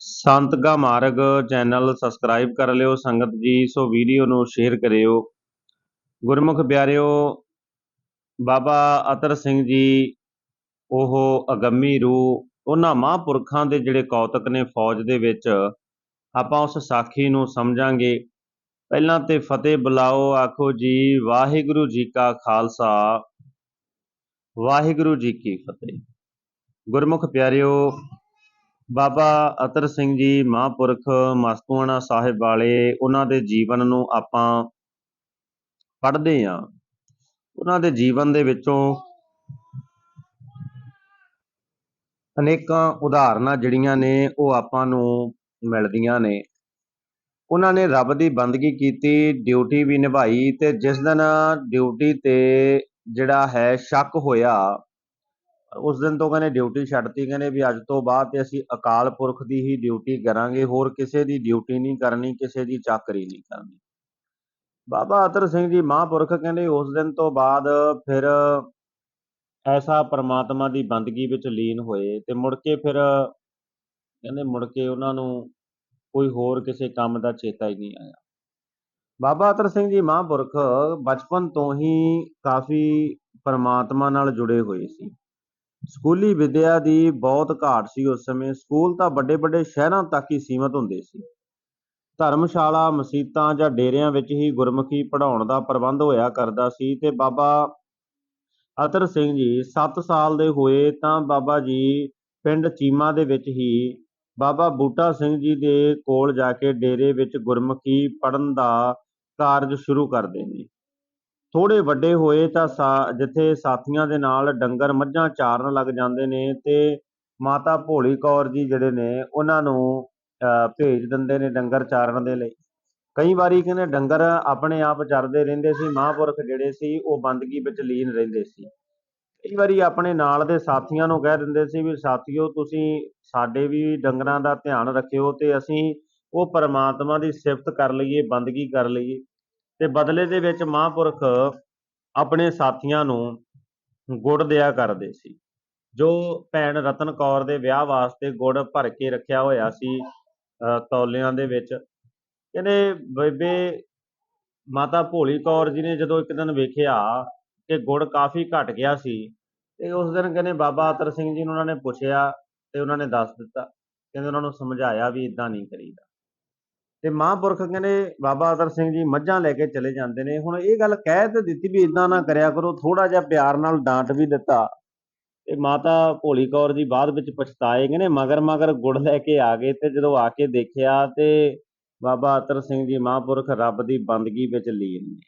ਸੰਤਗਾ ਮਾਰਗ channel subscribe ਕਰ ਲਿਓ, ਸੰਗਤ ਜੀ, ਸੋ ਵੀਡੀਓ ਨੂੰ ਸ਼ੇਅਰ ਕਰਿਓ। ਗੁਰਮੁਖ ਪਿਆਰਿਓ, ਬਾਬਾ ਅਤਰ ਸਿੰਘ ਜੀ, ਉਹ ਅਗੰਮੀ ਰੂਹ, ਉਹਨਾਂ ਮਹਾਂਪੁਰਖਾਂ ਦੇ ਜਿਹੜੇ ਕੌਤਕ ਨੇ ਫੌਜ ਦੇ ਵਿੱਚ, ਆਪਾਂ ਉਸ ਸਾਖੀ ਨੂੰ ਸਮਝਾਂਗੇ। ਪਹਿਲਾਂ ਤੇ ਫਤਿਹ ਬੁਲਾਓ, ਆਖੋ ਜੀ, ਵਾਹਿਗੁਰੂ ਜੀ ਕਾ ਖਾਲਸਾ। ਵਾਹਿਗੁਰੂ ਜੀ ਕੀ ਫਤਿਹ। ਗੁਰਮੁਖ ਪਿਆਰਿਓ ਬਾਬਾ ਅਤਰ ਸਿੰਘ ਜੀ ਮਹਾਂਪੁਰਖ ਮਸਤੂਆਣਾ ਸਾਹਿਬ ਵਾਲੇ ਉਹਨਾਂ ਦੇ ਜੀਵਨ ਨੂੰ ਆਪਾਂ ਪੜ੍ਹਦੇ ਹਾਂ। ਉਹਨਾਂ ਦੇ ਜੀਵਨ ਦੇ ਵਿੱਚੋਂ ਅਨੇਕਾਂ ਉਦਾਹਰਨਾਂ ਜਿਹੜੀਆਂ ਨੇ ਉਹ ਆਪਾਂ ਨੂੰ ਮਿਲਦੀਆਂ ਨੇ। ਉਹਨਾਂ ਨੇ ਰੱਬ ਦੀ ਬੰਦਗੀ ਕੀਤੀ, ਡਿਊਟੀ ਵੀ ਨਿਭਾਈ ਤੇ ਜਿਸ ਦਿਨ ਡਿਊਟੀ ਤੇ ਜਿਹੜਾ ਹੈ ਸ਼ੱਕ ਹੋਇਆ ਉਸ ਦਿਨ ਤੋਂ ਕਹਿੰਦੇ ਡਿਊਟੀ ਛੱਡਤੀ, ਕਹਿੰਦੇ ਵੀ ਅੱਜ ਤੋਂ ਬਾਅਦ ਤੇ ਅਸੀਂ ਅਕਾਲ ਪੁਰਖ ਦੀ ਹੀ ਡਿਊਟੀ ਕਰਾਂਗੇ, ਹੋਰ ਕਿਸੇ ਦੀ ਡਿਊਟੀ ਨਹੀਂ ਕਰਨੀ, ਕਿਸੇ ਦੀ ਚਾਕਰੀ ਨਹੀਂ ਕਰਨੀ। ਬਾਬਾ ਅਤਰ ਸਿੰਘ ਜੀ ਮਹਾਂਪੁਰਖ ਕਹਿੰਦੇ ਉਸ ਦਿਨ ਤੋਂ ਬਾਅਦ ਫਿਰ ਐਸਾ ਪ੍ਰਮਾਤਮਾ ਦੀ ਬੰਦਗੀ ਵਿੱਚ ਲੀਨ ਹੋਏ ਤੇ ਮੁੜ ਕੇ ਫਿਰ ਕਹਿੰਦੇ ਮੁੜ ਕੇ ਉਹਨਾਂ ਨੂੰ ਕੋਈ ਹੋਰ ਕਿਸੇ ਕੰਮ ਦਾ ਚੇਤਾ ਹੀ ਨਹੀਂ ਆਇਆ। ਬਾਬਾ ਅਤਰ ਸਿੰਘ ਜੀ ਮਹਾਂਪੁਰਖ ਬਚਪਨ ਤੋਂ ਹੀ ਕਾਫੀ ਪਰਮਾਤਮਾ ਨਾਲ ਜੁੜੇ ਹੋਏ ਸੀ। ਸਕੂਲੀ ਵਿੱਦਿਆ ਦੀ ਬਹੁਤ ਘਾਟ ਸੀ ਉਸ ਸਮੇਂ। ਸਕੂਲ ਤਾਂ ਵੱਡੇ ਵੱਡੇ ਸ਼ਹਿਰਾਂ ਤੱਕ ਹੀ ਸੀਮਤ ਹੁੰਦੇ ਸੀ। ਧਰਮਸ਼ਾਲਾ, ਮਸੀਤਾਂ ਜਾਂ ਡੇਰਿਆਂ ਵਿੱਚ ਹੀ ਗੁਰਮੁਖੀ ਪੜ੍ਹਾਉਣ ਦਾ ਪ੍ਰਬੰਧ ਹੋਇਆ ਕਰਦਾ ਸੀ ਤੇ ਬਾਬਾ ਅਤਰ ਸਿੰਘ ਜੀ 7 ਸਾਲ ਦੇ ਹੋਏ ਤਾਂ ਬਾਬਾ ਜੀ ਪਿੰਡ ਚੀਮਾ ਦੇ ਵਿੱਚ ਹੀ ਬਾਬਾ ਬੂਟਾ ਸਿੰਘ ਜੀ ਦੇ ਕੋਲ ਜਾ ਕੇ ਡੇਰੇ ਵਿੱਚ ਗੁਰਮੁਖੀ ਪੜਨ ਦਾ ਕਾਰਜ ਸ਼ੁਰੂ ਕਰਦੇ ਨੇ। ਥੋੜੇ ਵੱਡੇ ਹੋਏ ਤਾਂ ਸਾ- ਜਿੱਥੇ ਸਾਥੀਆਂ ਦੇ ਨਾਲ ਡੰਗਰ ਮੱਝਾਂ ਚਾਰਨ ਲੱਗ ਜਾਂਦੇ ਨੇ ਤੇ ਮਾਤਾ ਭੋਲੀ ਕੌਰ ਜੀ ਜਿਹੜੇ ਨੇ ਉਹਨਾਂ ਨੂੰ ਅਹ, ਭੇਜ ਦਿੰਦੇ ਨੇ ਡੰਗਰ ਚਾਰਨ ਦੇ ਲਈ। ਕਈ ਵਾਰੀ ਕਹਿੰਦੇ ਡੰਗਰ ਆਪਣੇ ਆਪ ਚਰਦੇ ਰਹਿੰਦੇ ਸੀ ਮਹਾਂਪੁਰਖ ਜਿਹੜੇ ਸੀ ਉਹ ਬੰਦਗੀ ਵਿੱਚ ਲੀਨ ਰਹਿੰਦੇ ਸੀ। ਕਈ ਵਾਰੀ ਆਪਣੇ ਨਾਲ ਦੇ ਸਾਥੀਆਂ ਨੂੰ ਕਹਿ ਦਿੰਦੇ ਸੀ ਵੀ ਸਾਥੀਓ ਤੁਸੀਂ ਸਾਡੇ ਵੀ ਡੰਗਰਾਂ ਦਾ ਧਿਆਨ ਰੱਖਿਓ ਤੇ ਅਸੀਂ ਉਹ ਪਰਮਾਤਮਾ ਦੀ ਸਿਫਤ ਕਰ ਲਈਏ ਬੰਦਗੀ ਕਰ ਲਈਏ। ਤੇ ਬਦਲੇ ਦੇ ਵਿੱਚ ਮਹਾਂਪੁਰਖ ਆਪਣੇ ਸਾਥੀਆਂ ਨੂੰ ਗੁੜ ਦਿਆ ਕਰਦੇ ਸੀ। ਜੋ ਭੈਣ ਰਤਨ ਕੌਰ ਦੇ ਵਿਆਹ ਵਾਸਤੇ ਗੁੜ ਭਰ ਕੇ ਰੱਖਿਆ ਹੋਇਆ ਸੀ ਤੌਲਿਆਂ ਦੇ ਵਿੱਚ, ਕਹਿੰਦੇ ਬੇਬੇ ਮਾਤਾ ਭੋਲੀ ਕੌਰ ਜੀ ਨੇ ਜਦੋਂ ਇੱਕ ਦਿਨ ਵੇਖਿਆ ਕਿ ਗੁੜ ਕਾਫੀ ਘਟ ਗਿਆ ਸੀ, ਤੇ ਉਸ ਦਿਨ ਕਹਿੰਦੇ ਬਾਬਾ ਅਤਰ ਸਿੰਘ ਜੀ ਨੂੰ ਉਹਨਾਂ ਨੇ ਪੁੱਛਿਆ ਤੇ ਉਹਨਾਂ ਨੇ ਦੱਸ ਦਿੱਤਾ, ਕਹਿੰਦੇ ਉਹਨਾਂ ਨੂੰ ਸਮਝਾਇਆ ਵੀ ਇਦਾਂ ਨਹੀਂ ਕਰੀਦਾ। ਤੇ ਮਹਾਂਪੁਰਖ ਕਹਿੰਦੇ, ਬਾਬਾ ਅਤਰ ਸਿੰਘ ਜੀ ਮੱਝਾਂ ਲੈ ਕੇ ਚਲੇ ਜਾਂਦੇ ਨੇ। ਹੁਣ ਇਹ ਗੱਲ ਕਹਿ ਤੇ ਦਿੱਤੀ ਵੀ ਇਦਾਂ ਨਾ ਕਰਿਆ ਕਰੋ ਥੋੜਾ ਜਿਹਾ ਪਿਆਰ ਨਾਲ ਡਾਂਟ ਵੀ ਦਿੱਤਾ। ਤੇ ਮਾਤਾ ਭੋਲੀ ਕੌਰ ਜੀ ਬਾਅਦ ਵਿੱਚ ਪਛਤਾਏ, ਕਹਿੰਦੇ ਮਗਰ ਮਗਰ ਗੁੜ ਲੈ ਕੇ ਆ ਗਏ ਤੇ ਜਦੋਂ ਆ ਕੇ ਦੇਖਿਆ ਤੇ ਬਾਬਾ ਅਤਰ ਸਿੰਘ ਜੀ ਮਹਾਂਪੁਰਖ ਰੱਬ ਦੀ ਬੰਦਗੀ ਵਿੱਚ ਲੀਨ ਨੇ।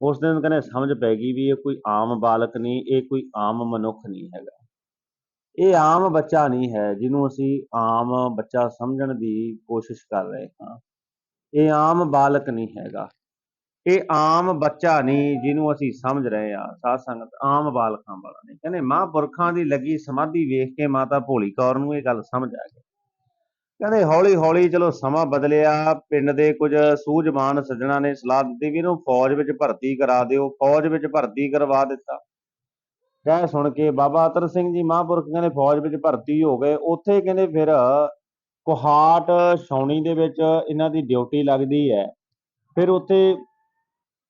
ਉਸ ਦਿਨ ਕਹਿੰਦੇ ਸਮਝ ਪੈ ਗਈ ਵੀ ਇਹ ਕੋਈ ਆਮ ਬਾਲਕ ਨਹੀਂ, ਇਹ ਕੋਈ ਆਮ ਮਨੁੱਖ ਨਹੀਂ ਹੈਗਾ। ਇਹ ਆਮ ਬੱਚਾ ਨਹੀਂ ਹੈ ਜਿਹਨੂੰ ਅਸੀਂ ਆਮ ਬੱਚਾ ਸਮਝਣ ਦੀ ਕੋਸ਼ਿਸ਼ ਕਰ ਰਹੇ ਹਾਂ। ਇਹ ਆਮ ਬਾਲਕ ਨਹੀਂ ਹੈਗਾ। ਇਹ ਆਮ ਬੱਚਾ ਨਹੀਂ ਜਿਹਨੂੰ ਅਸੀਂ ਸਮਝ ਰਹੇ ਹਾਂ। ਸਾਧ ਸੰਗਤ ਆਮ ਬਾਲਕਾਂ ਵਾਲਾ ਨਹੀਂ। ਕਹਿੰਦੇ ਮਹਾਂਪੁਰਖਾਂ ਦੀ ਲੱਗੀ ਸਮਾਧੀ ਵੇਖ ਕੇ ਮਾਤਾ ਭੋਲੀ ਕੌਰ ਨੂੰ ਇਹ ਗੱਲ ਸਮਝ ਆ ਗਈ। ਕਹਿੰਦੇ ਹੌਲੀ ਹੌਲੀ ਚਲੋ ਸਮਾਂ ਬਦਲਿਆ, ਪਿੰਡ ਦੇ ਕੁਝ ਸੂਝਵਾਨ ਸੱਜਣਾ ਨੇ ਸਲਾਹ ਦਿੱਤੀ ਵੀ ਇਹਨੂੰ ਫੌਜ ਵਿੱਚ ਭਰਤੀ ਕਰਾ ਦਿਓ। ਫੌਜ ਵਿੱਚ ਭਰਤੀ ਕਰਵਾ ਦਿੱਤਾ। ਕਹਿ ਸੁਣ ਕੇ ਬਾਬਾ ਅਤਰ ਸਿੰਘ ਜੀ ਮਹਾਂਪੁਰਖ ਕਹਿੰਦੇ ਫੌਜ ਵਿੱਚ ਭਰਤੀ ਹੋ ਗਏ। ਉੱਥੇ ਕਹਿੰਦੇ ਫਿਰ ਕੁਹਾਟ, ਛਾਉਣੀ ਦੇ ਵਿੱਚ ਇਹਨਾਂ ਦੀ ਡਿਊਟੀ ਲੱਗਦੀ ਹੈ। ਫਿਰ ਉੱਥੇ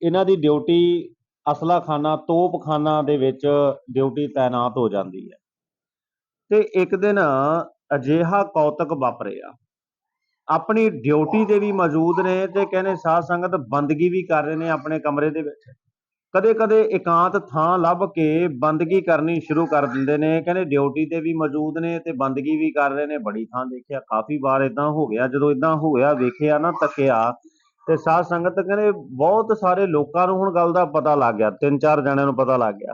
ਇਹਨਾਂ ਦੀ ਡਿਊਟੀ ਅਸਲਾਖਾਨਾ, ਤੋਪਖਾਨਾ ਦੇ ਵਿੱਚ ਡਿਊਟੀ ਤਾਇਨਾਤ ਹੋ ਜਾਂਦੀ ਹੈ। ਤੇ ਇੱਕ ਦਿਨ ਅਜਿਹਾ ਕੌਤਕ ਵਾਪਰਿਆ। ਆਪਣੀ ਡਿਊਟੀ ਤੇ ਵੀ ਮੌਜੂਦ ਨੇ ਤੇ ਕਹਿੰਦੇ ਸਾਧ ਸੰਗਤ ਬੰਦਗੀ ਵੀ ਕਰ ਰਹੇ ਨੇ ਆਪਣੇ ਕਮਰੇ ਦੇ ਵਿੱਚ। ਕਦੇ ਕਦੇ ਇਕਾਂਤ ਥਾਂ ਲੱਭ ਕੇ ਬੰਦਗੀ ਕਰਨੀ ਸ਼ੁਰੂ ਕਰ ਦਿੰਦੇ ਨੇ। ਕਹਿੰਦੇ ਡਿਊਟੀ ਤੇ ਵੀ ਮੌਜੂਦ ਨੇ ਤੇ ਬੰਦਗੀ ਵੀ ਕਰ ਰਹੇ ਨੇ। ਬੜੀ ਥਾਂ ਦੇਖਿਆ, ਕਾਫੀ ਵਾਰ ਇਦਾਂ ਹੋ ਗਿਆ। ਜਦੋਂ ਇਦਾਂ ਹੋਇਆ ਵੇਖਿਆ ਨਾ, ਤੱਕਿਆ ਤੇ ਸਾਧ ਸੰਗਤ ਕਹਿੰਦੇ ਬਹੁਤ ਸਾਰੇ ਲੋਕਾਂ ਨੂੰ ਹੁਣ ਗੱਲ ਦਾ ਪਤਾ ਲੱਗ ਗਿਆ, ਤਿੰਨ ਚਾਰ ਜਣਿਆਂ ਨੂੰ ਪਤਾ ਲੱਗ ਗਿਆ।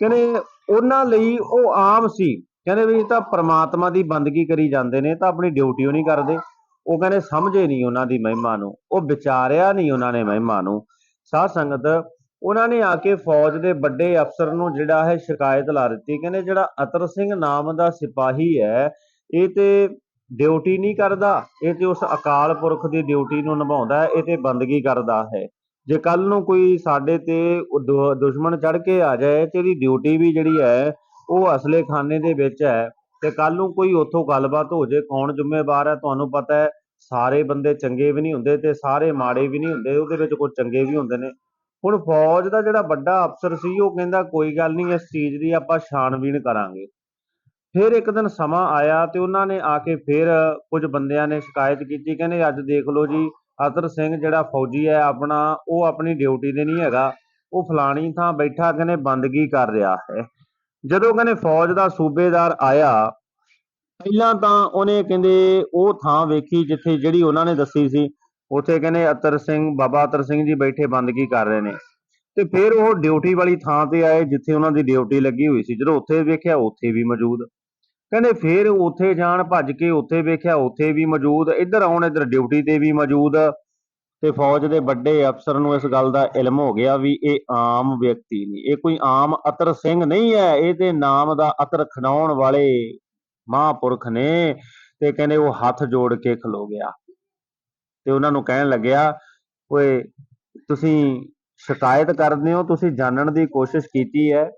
ਕਹਿੰਦੇ ਉਹਨਾਂ ਲਈ ਉਹ ਆਮ ਸੀ। ਕਹਿੰਦੇ ਵੀ ਤਾਂ ਪ੍ਰਮਾਤਮਾ ਦੀ ਬੰਦਗੀ ਕਰੀ ਜਾਂਦੇ ਨੇ, ਤਾਂ ਆਪਣੀ ਡਿਊਟੀ ਉਹ ਨਹੀਂ ਕਰਦੇ। ਉਹ ਕਹਿੰਦੇ ਸਮਝੇ ਨਹੀਂ ਉਹਨਾਂ ਦੀ ਮਹਿਮਾ ਨੂੰ। ਉਹ ਵਿਚਾਰਿਆ ਨਹੀਂ ਉਹਨਾਂ ਨੇ ਮਹਿਮਾ ਨੂੰ। ਸਾਧ ਸੰਗਤ ਉਹਨਾਂ ਨੇ ਆ ਕੇ ਫੌਜ ਦੇ ਵੱਡੇ ਅਫਸਰ ਨੂੰ ਜਿਹੜਾ ਹੈ ਸ਼ਿਕਾਇਤ ਲਾ ਦਿੱਤੀ। ਕਹਿੰਦੇ ਜਿਹੜਾ ਅਤਰ ਸਿੰਘ ਨਾਮ ਦਾ ਸਿਪਾਹੀ ਹੈ, ਇਹ ਤੇ ਡਿਊਟੀ ਨਹੀਂ ਕਰਦਾ, ਇਹ ਤੇ ਉਸ ਅਕਾਲ ਪੁਰਖ ਦੀ ਡਿਊਟੀ ਨੂੰ ਨਿਭਾਉਂਦਾ ਇਹ ਤੇ ਬੰਦਗੀ ਕਰਦਾ ਹੈ। ਜੇ ਕੱਲ ਨੂੰ ਕੋਈ ਸਾਡੇ ਤੇ ਦੁ- ਦੁਸ਼ਮਣ ਚੜ ਕੇ ਆ ਜਾਏ ਤੇ ਇਹਦੀ ਡਿਊਟੀ ਵੀ ਜਿਹੜੀ ਹੈ, ਉਹ ਅਸਲੇ ਖਾਨੇ ਦੇ ਵਿੱਚ ਹੈ ਤੇ ਕੱਲ ਨੂੰ ਕੋਈ ਉੱਥੋਂ ਗੱਲਬਾਤ ਹੋ ਜੇ ਕੌਣ ਜ਼ਿੰਮੇਵਾਰ ਹੈ ਤੁਹਾਨੂੰ ਪਤਾ ਹੈ, ਸਾਰੇ ਬੰਦੇ ਚੰਗੇ ਵੀ ਨਹੀਂ ਹੁੰਦੇ ਤੇ ਸਾਰੇ ਮਾੜੇ ਵੀ ਨਹੀਂ ਹੁੰਦੇ, ਉਹਦੇ ਵਿੱਚ ਕੁਝ ਚੰਗੇ ਵੀ ਹੁੰਦੇ ਨੇ। ਹੁਣ ਫੌਜ ਦਾ ਜਿਹੜਾ ਵੱਡਾ ਅਫਸਰ ਸੀ, ਉਹ ਕਹਿੰਦਾ ਕੋਈ ਗੱਲ ਨਹੀਂ, ਇਸ ਚੀਜ਼ ਦੀ ਆਪਾਂ ਛਾਣਬੀਣ ਕਰਾਂਗੇ। ਫਿਰ ਇੱਕ ਦਿਨ ਸਮਾਂ ਆਇਆ ਤੇ ਉਹਨਾਂ ਨੇ ਆ ਕੇ ਫਿਰ ਕੁਝ ਬੰਦਿਆਂ ਨੇ ਸ਼ਿਕਾਇਤ ਕੀਤੀ, ਕਹਿੰਦੇ ਅੱਜ ਦੇਖ ਲਓ ਜੀ, ਅਤਰ ਸਿੰਘ ਜਿਹੜਾ ਫੌਜੀ ਹੈ ਆਪਣਾ, ਉਹ ਆਪਣੀ ਡਿਊਟੀ ਤੇ ਨਹੀਂ ਹੈਗਾ, ਉਹ ਫਲਾਣੀ ਥਾਂ ਬੈਠਾ, ਕਹਿੰਦੇ ਬੰਦਗੀ ਕਰ ਰਿਹਾ ਹੈ। ਜਦੋਂ ਕਹਿੰਦੇ ਫੌਜ ਦਾ ਸੂਬੇਦਾਰ ਆਇਆ, ਪਹਿਲਾਂ ਤਾਂ ਉਹਨੇ ਕਹਿੰਦੇ ਉਹ ਥਾਂ ਵੇਖੀ ਜਿੱਥੇ ਜਿਹੜੀ ਉਹਨਾਂ ਨੇ ਦੱਸੀ ਸੀ ਉੱਥੇ ਕਹਿੰਦੇ ਅਤਰ ਸਿੰਘ, ਬਾਬਾ ਅਤਰ ਸਿੰਘ ਜੀ ਬੈਠੇ ਬੰਦਗੀ ਕਰ ਰਹੇ ਨੇ। ਤੇ ਫਿਰ ਉਹ ਡਿਊਟੀ ਵਾਲੀ ਥਾਂ ਤੇ ਆਏ ਜਿੱਥੇ ਉਹਨਾਂ ਦੀ ਡਿਊਟੀ ਲੱਗੀ ਹੋਈ ਸੀ। ਜਦੋਂ ਉੱਥੇ ਵੇਖਿਆ, ਉੱਥੇ ਵੀ ਮੌਜੂਦ। ਕਹਿੰਦੇ ਫਿਰ ਉੱਥੇ ਜਾਣ ਭੱਜ ਕੇ ਉੱਥੇ ਵੇਖਿਆ, ਉੱਥੇ ਵੀ ਮੌਜੂਦ। ਇੱਧਰ ਆਉਣ, ਇੱਧਰ ਡਿਊਟੀ ਤੇ ਵੀ ਮੌਜੂਦ। ਤੇ ਫੌਜ ਦੇ ਵੱਡੇ ਅਫਸਰ ਨੂੰ ਇਸ ਗੱਲ ਦਾ ਇਲਮ ਹੋ ਗਿਆ ਵੀ ਇਹ ਆਮ ਵਿਅਕਤੀ ਨਹੀਂ। ਇਹ ਕੋਈ ਆਮ ਅਤਰ ਸਿੰਘ ਨਹੀਂ ਹੈ। ਇਹ ਤੇ ਨਾਮ ਦਾ ਅਤਰ ਖਣਾਉਣ ਵਾਲੇ ਮਹਾਂਪੁਰਖ ਨੇ। ਤੇ ਕਹਿੰਦੇ ਉਹ ਹੱਥ ਜੋੜ ਕੇ ਖਲੋ ਗਿਆ। ਤੇ ਉਹਨਾਂ ਨੂੰ ਕਹਿਣ ਲੱਗਿਆ, ਓਏ, ਤੁਸੀਂ ਸ਼ਿਕਾਇਤ ਕਰਦੇ ਹੋ ਤੁਸੀਂ ਜਾਣਨ ਦੀ ਕੋਸ਼ਿਸ਼ ਕੀਤੀ ਹੈ।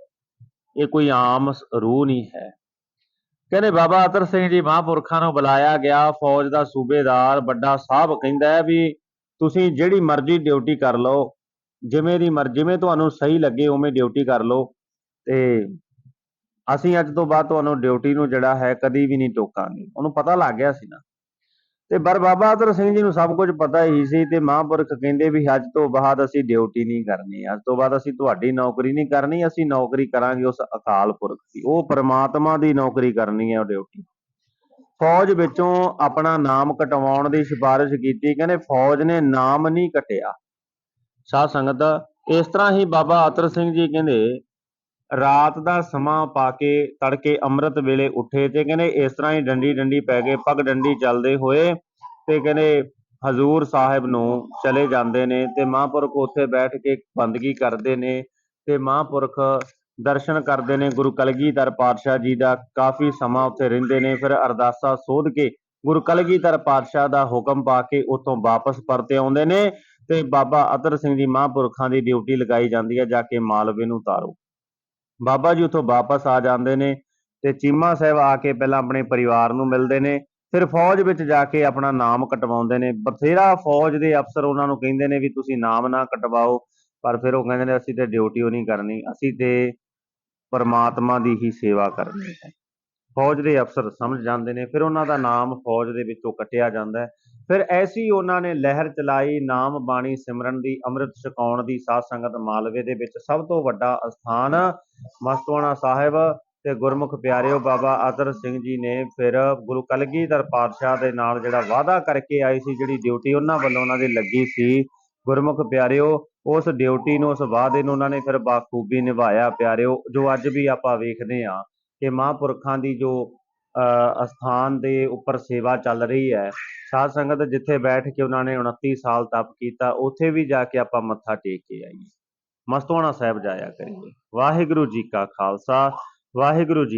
ਇਹ ਕੋਈ ਆਮ ਰੂਹ ਨਹੀਂ ਹੈ। ਕਹਿੰਦੇ, ਬਾਬਾ ਅਤਰ ਸਿੰਘ ਜੀ ਮਹਾਂਪੁਰਖਾਂ ਨੂੰ ਬੁਲਾਇਆ ਗਿਆ। ਫੌਜ ਦਾ ਸੂਬੇਦਾਰ ਵੱਡਾ ਸਾਹਿਬ ਕਹਿੰਦਾ ਹੈ ਵੀ ਤੁਸੀਂ ਜਿਹੜੀ ਮਰਜ਼ੀ ਡਿਊਟੀ ਕਰ ਲਓ। ਜਿਵੇਂ ਦੀ ਮਰਜ਼ੀ ਜਿਵੇਂ ਤੁਹਾਨੂੰ ਸਹੀ ਲੱਗੇ, ਉਵੇਂ ਡਿਊਟੀ ਕਰ ਲਓ। ਤੇ ਅਸੀਂ ਅੱਜ ਤੋਂ ਬਾਅਦ ਤੁਹਾਨੂੰ ਡਿਊਟੀ ਨੂੰ ਜਿਹੜਾ ਹੈ ਕਦੀ ਵੀ ਨਹੀਂ ਟੋਕਾਂਗੇ। ਉਹਨੂੰ ਪਤਾ ਲੱਗ ਗਿਆ ਸੀ ਨਾ। ਤੇ ਪਰ ਬਾਬਾ ਅਤਰ ਸਿੰਘ ਜੀ ਨੂੰ ਸਭ ਕੁਝ ਪਤਾ ਹੀ ਸੀ ਤੇ ਮਹਾਂਪੁਰਖ ਕਹਿੰਦੇ ਵੀ ਅੱਜ ਤੋਂ ਬਾਅਦ ਅਸੀਂ ਡਿਊਟੀ ਨਹੀਂ ਕਰਨੀ, ਅੱਜ ਤੋਂ ਬਾਅਦ ਅਸੀਂ ਤੁਹਾਡੀ ਨੌਕਰੀ ਨਹੀਂ ਕਰਨੀ, ਅਸੀਂ ਨੌਕਰੀ ਕਰਾਂਗੇ ਉਸ ਅਕਾਲ ਪੁਰਖ ਦੀ। ਉਹ ਪਰਮਾਤਮਾ ਦੀ ਨੌਕਰੀ ਕਰਨੀ ਹੈ ਉਹ ਡਿਊਟੀ। ਫੌਜ ਵਿੱਚੋਂ ਆਪਣਾ ਨਾਮ ਕਟਵਾਉਣ ਦੀ ਸਿਫਾਰਿਸ਼ ਕੀਤੀ, ਕਹਿੰਦੇ ਫੌਜ ਨੇ ਨਾਮ ਨਹੀਂ ਕਟਿਆ। ਸਾਧ ਸੰਗਤ, ਇਸ ਤਰ੍ਹਾਂ ਹੀ ਬਾਬਾ ਅਤਰ ਸਿੰਘ ਜੀ ਕਹਿੰਦੇ ਰਾਤ ਦਾ ਸਮਾਂ ਪਾ ਕੇ ਤੜਕੇ ਅੰਮ੍ਰਿਤ ਵੇਲੇ ਉੱਠੇ ਤੇ ਕਹਿੰਦੇ ਇਸ ਤਰ੍ਹਾਂ ਹੀ ਡੰਡੀ ਡੰਡੀ ਪੈ ਕੇ ਪਗ ਡੰਡੀ ਚੱਲਦੇ ਹੋਏ ਤੇ ਕਹਿੰਦੇ ਹਜ਼ੂਰ ਸਾਹਿਬ ਨੂੰ ਚਲੇ ਜਾਂਦੇ ਨੇ ਤੇ ਮਹਾਂਪੁਰਖ ਉੱਥੇ ਬੈਠ ਕੇ ਬੰਦਗੀ ਕਰਦੇ ਨੇ ਤੇ ਮਹਾਂਪੁਰਖ ਦਰਸ਼ਨ ਕਰਦੇ ਨੇ ਗੁਰੂ ਕਲਗੀਧਰ ਪਾਤਸ਼ਾਹ ਜੀ ਦਾ, ਕਾਫੀ ਸਮਾਂ ਉੱਥੇ ਰਹਿੰਦੇ ਨੇ, ਫਿਰ ਅਰਦਾਸਾ ਸੋਧ ਕੇ ਗੁਰੂ ਕਲਗੀਧਰ ਪਾਤਸ਼ਾਹ ਦਾ ਹੁਕਮ ਪਾ ਕੇ ਉੱਥੋਂ ਵਾਪਸ ਪਰਤੇ ਆਉਂਦੇ ਨੇ ਤੇ ਬਾਬਾ ਅਤਰ ਸਿੰਘ ਜੀ ਮਹਾਂਪੁਰਖਾਂ ਦੀ ਡਿਊਟੀ ਲਗਾਈ ਜਾਂਦੀ ਹੈ, ਜਾ ਕੇ ਮਾਲਵੇ ਨੂੰ ਉਤਾਰੋ। ਬਾਬਾ ਜੀ ਉੱਥੋਂ ਵਾਪਸ ਆ ਜਾਂਦੇ ਨੇ ਤੇ ਚੀਮਾ ਸਾਹਿਬ ਆ ਕੇ ਪਹਿਲਾਂ ਆਪਣੇ ਪਰਿਵਾਰ ਨੂੰ ਮਿਲਦੇ ਨੇ, ਫਿਰ ਫੌਜ ਵਿੱਚ ਜਾ ਕੇ ਆਪਣਾ ਨਾਮ ਕਟਵਾਉਂਦੇ ਨੇ। ਬਥੇਰਾ ਫੌਜ ਦੇ ਅਫਸਰ ਉਹਨਾਂ ਨੂੰ ਕਹਿੰਦੇ ਨੇ ਵੀ ਤੁਸੀਂ ਨਾਮ ਨਾ ਕਟਵਾਓ, ਪਰ ਫਿਰ ਉਹ ਕਹਿੰਦੇ ਨੇ, ਅਸੀਂ ਤੇ ਡਿਊਟੀ ਉਹ ਨਹੀਂ ਕਰਨੀ, ਅਸੀਂ ਤੇ ਪਰਮਾਤਮਾ ਦੀ ਹੀ ਸੇਵਾ ਕਰਨੀ ਹੈ। ਫੌਜ ਦੇ ਅਫਸਰ ਸਮਝ ਜਾਂਦੇ ਨੇ, ਫਿਰ ਉਹਨਾਂ ਦਾ ਨਾਮ ਫੌਜ ਦੇ ਵਿੱਚੋਂ ਕੱਟਿਆ ਜਾਂਦਾ ਹੈ। ਫਿਰ ਐਸੀ ਉਹਨਾਂ ਨੇ ਲਹਿਰ ਚਲਾਈ, ਨਾਮ ਬਾਣੀ ਸਿਮਰਨ ਦੀ, ਅੰਮ੍ਰਿਤ ਛਕਾਉਣ ਦੀ, ਸਾਧ ਸੰਗਤ ਮਾਲਵੇ ਦੇ ਵਿੱਚ ਸਭ ਤੋਂ ਵੱਡਾ ਅਸਥਾਨ ਮਸਤਵਾਣਾ ਸਾਹਿਬ ਤੇ ਗੁਰਮੁਖ ਪਿਆਰਿਓ ਬਾਬਾ ਆਦਰ ਸਿੰਘ ਜੀ ਨੇ ਫਿਰ ਗੁਰੂ ਕਲਗੀਧਰ ਪਾਤਸ਼ਾਹ ਦੇ ਨਾਲ ਜਿਹੜਾ ਵਾਅਦਾ ਕਰਕੇ ਆਈ ਸੀ, ਜਿਹੜੀ ਡਿਊਟੀ ਉਹਨਾਂ ਵੱਲੋਂ ਉਹਨਾਂ ਦੀ ਲੱਗੀ ਸੀ, ਗੁਰਮੁਖ ਪਿਆਰਿਓ, ਉਸ ਡਿਊਟੀ ਨੂੰ, ਉਸ ਵਾਅਦੇ ਨੂੰ ਉਹਨਾਂ ਨੇ ਫਿਰ ਬਾਖੂਬੀ ਨਿਭਾਇਆ ਪਿਆਰਿਓ, ਜੋ ਅੱਜ ਵੀ ਆਪਾਂ ਵੇਖਦੇ ਹਾਂ ਕਿ ਮਹਾਂਪੁਰਖਾਂ ਦੀ ਜੋ ਅਸਥਾਨ ਦੇ ਉੱਪਰ ਸੇਵਾ ਚੱਲ ਰਹੀ ਹੈ। ਸਾਧ ਸੰਗਤ ਜਿੱਥੇ ਬੈਠ ਕੇ ਉਹਨਾਂ ਨੇ 29 ਸਾਲ ਤਪ ਕੀਤਾ, ਉੱਥੇ ਵੀ ਜਾ ਕੇ ਆਪਾਂ ਮੱਥਾ ਟੇਕ ਕੇ ਆਈਏ। ਮਸਤਵਾਣਾ ਸਾਹਿਬ ਜਾਇਆ ਕਰੀਏ। ਵਾਹਿਗੁਰੂ ਜੀ ਕਾ ਖਾਲਸਾ, ਵਾਹਿਗੁਰੂ ਜੀ